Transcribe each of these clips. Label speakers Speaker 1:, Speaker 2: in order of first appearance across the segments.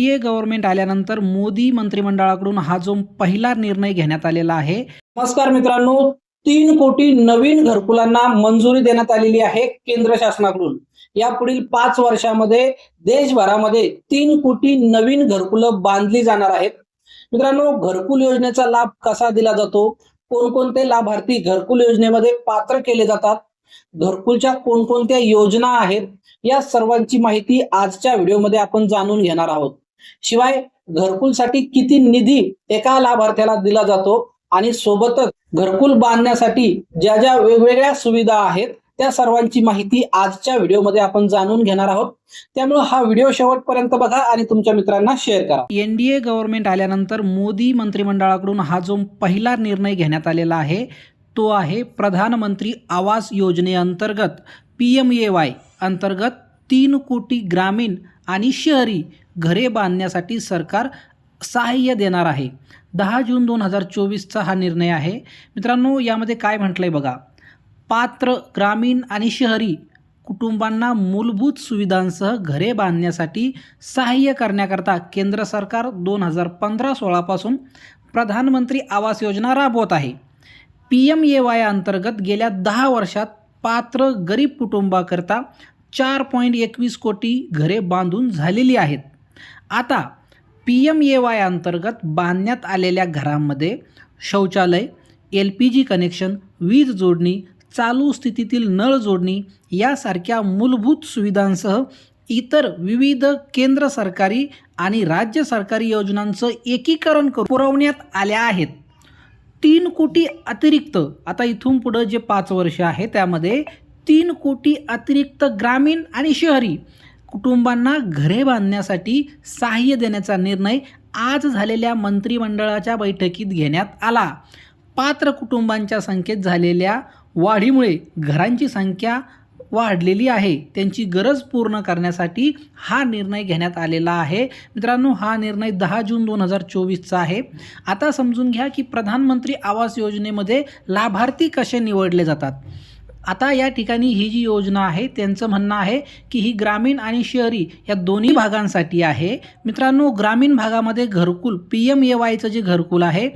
Speaker 1: D A government आल्यानंतर मोदी मंत्रिमंडळाकडून हा जो पहिला निर्णय घेण्यात आलेला आहे.
Speaker 2: नमस्कार मित्रांनो तीन कोटी नवीन घरकुलांना मंजुरी देण्यात आलेली आहे केंद्र शासनाकडून. या पुढील पाच वर्षामध्ये देशभरामध्ये तीन कोटी नवीन घरकुलं बांधली जाणार आहेत. मित्रांनो घरकुल योजनेचा लाभ कसा दिला जातो? कोणकोणते लाभार्थी घरकुल योजनेमध्ये पात्र केले जातात? घरकुलच्या कोणकोणत्या योजना आहेत? या सर्वांची माहिती आजच्या व्हिडिओमध्ये आपण जाणून घेणार आहोत. शिवाय घरकुलसाठी किती निधी एका लाभार्थ्याला दिला जातो आणि सोबतच घरकुल बांधण्यासाठी ज्या ज्या वेगवेगळ्या सुविधा आहेत त्या सर्वांची माहिती आजच्या व्हिडिओमध्ये आपण जाणून घेणार आहोत. त्यामुळे हा व्हिडिओ शेवटपर्यंत बघा आणि तुमच्या मित्रांना शेअर करा.
Speaker 1: एनडीए गव्हर्नमेंट आल्यानंतर मोदी मंत्रिमंडळाकडून हा जो पहिला निर्णय घेण्यात आलेला आहे तो आहे प्रधानमंत्री आवास योजनेअंतर्गत पी एम ए वाय अंतर्गत तीन कोटी ग्रामीण आणि शहरी घरे बांधण्यासाठी सरकार सहाय्य देणार आहे. दहा जून दोन हजार चोवीसचा हा निर्णय आहे. मित्रांनो यामध्ये काय म्हटलं आहे बघा. पात्र ग्रामीण आणि शहरी कुटुंबांना मूलभूत सुविधांसह घरे बांधण्यासाठी सहाय्य करण्याकरता केंद्र सरकार दोन हजार पंधरा सोळापासून प्रधानमंत्री आवास योजना राबवत आहे. पी एम ए वाय अंतर्गत गेल्या दहा वर्षात पात्र गरीब कुटुंबाकरता चार पॉईंट एकवीस कोटी घरे बांधून झालेली आहेत. आता पी एम ए वाय अंतर्गत बांधण्यात आलेल्या घरांमध्ये शौचालय एल पी जी कनेक्शन वीज जोडणी चालू स्थितीतील नळ जोडणी यासारख्या मूलभूत सुविधांसह इतर विविध केंद्र सरकारी आणि राज्य सरकारी योजनांचं एकीकरण करून पुरवण्यात आल्या आहेत. तीन कोटी अतिरिक्त आता इथून पुढं जे पाच वर्ष आहे त्यामध्ये तीन कोटी अतिरिक्त ग्रामीण आणि शहरी कुटुंबांना घरे बांधण्यासाठी सहाय्य देण्याचा निर्णय आज झालेल्या मंत्रिमंडळाच्या बैठकीत घेण्यात आला. पात्र कुटुंबांच्या संख्येत झालेल्या वाढीमुळे घरांची संख्या वाढलेली आहे. त्यांची गरज पूर्ण करण्यासाठी हा निर्णय घेण्यात आलेला आहे. मित्रांनो हा निर्णय दहा जून दोन हजार चोवीसचा आहे. आता समजून घ्या की प्रधानमंत्री आवास योजनेमध्ये लाभार्थी कसे निवडले जातात? आता या ठिकाणी ही जी योजना आहे त्यांचं म्हणणं आहे की ही ग्रामीण आणि शहरी या दोन्ही भागांसाठी आहे. मित्रांनो ग्रामीण भागामध्ये घरकुल पी एम ए वायचं जे घरकुल आहे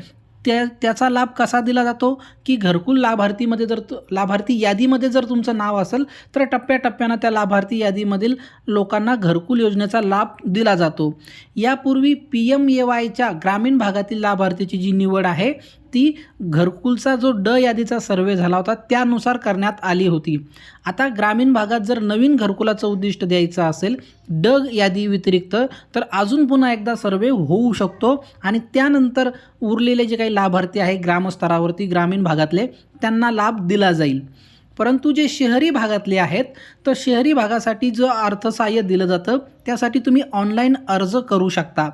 Speaker 1: त्या त्याचा लाभ कसा दिला जातो? की घरकुल लाभार्थीमध्ये जर लाभार्थी यादीमध्ये जर तुमचं नाव असेल तर टप्प्याटप्प्यानं त्या लाभार्थी यादीमधील लोकांना घरकुल योजनेचा लाभ दिला जातो. यापूर्वी पी एम ए वायच्या ग्रामीण भागातील लाभार्थीची जी निवड आहे ती घरकुलचा जो ड यादीचा सर्वे झाला होता त्यानुसार करण्यात आली होती. आता ग्रामीण भागात जर नवीन घरकुलाचं उद्दिष्ट द्यायचं असेल ड यादी व्यतिरिक्त तर अजून पुन्हा एकदा सर्वे होऊ शकतो. आणि त्यानंतर उरलेले जे काही लाभार्थी आहे ग्रामस्तरावरती ग्रामीण भागातले त्यांना लाभ दिला जाईल. परंतु जे शहरी भागातले आहेत तर शहरी भागासाठी जो अर्थसहाय्य दिलं जातं त्यासाठी तुम्ही ऑनलाईन अर्ज करू शकता.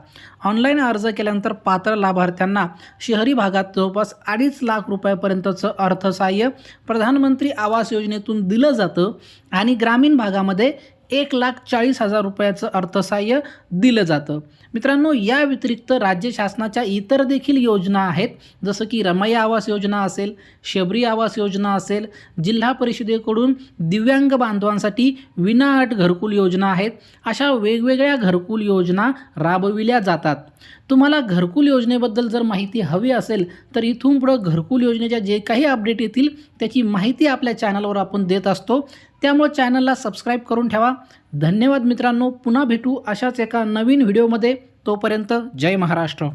Speaker 1: ऑनलाईन अर्ज केल्यानंतर पात्र लाभार्थ्यांना शहरी भागात जवळपास अडीच लाख रुपयापर्यंतचं अर्थसहाय्य प्रधानमंत्री आवास योजनेतून दिलं जातं आणि ग्रामीण भागामध्ये एक लाख चाळीस हजार रुपयाचं अर्थसहाय्य दिलं जातं. मित्रांनो या व्यतिरिक्त राज्य शासनाच्या इतर देखील योजना आहेत. जसं की रमाई आवास योजना असेल शबरी आवास योजना असेल जिल्हा परिषदेकडून दिव्यांग बांधवांसाठी विनाअट घरकुल योजना आहेत. अशा वेगवेगळ्या घरकुल योजना राबविल्या जातात. तुम्हाला घरकुल योजनेबद्दल जर माहिती हवी असेल तर इथून पुढं घरकुल योजनेच्या जे काही अपडेट येतील त्याची माहिती आपल्या चॅनलवर आपण देत असतो. त्यामुळे चॅनलला सबस्क्राईब करून ठेवा. धन्यवाद मित्रांनो. पुन्हा भेटू अशाच एका नवीन व्हिडिओमध्ये. तोपर्यंत जय महाराष्ट्र.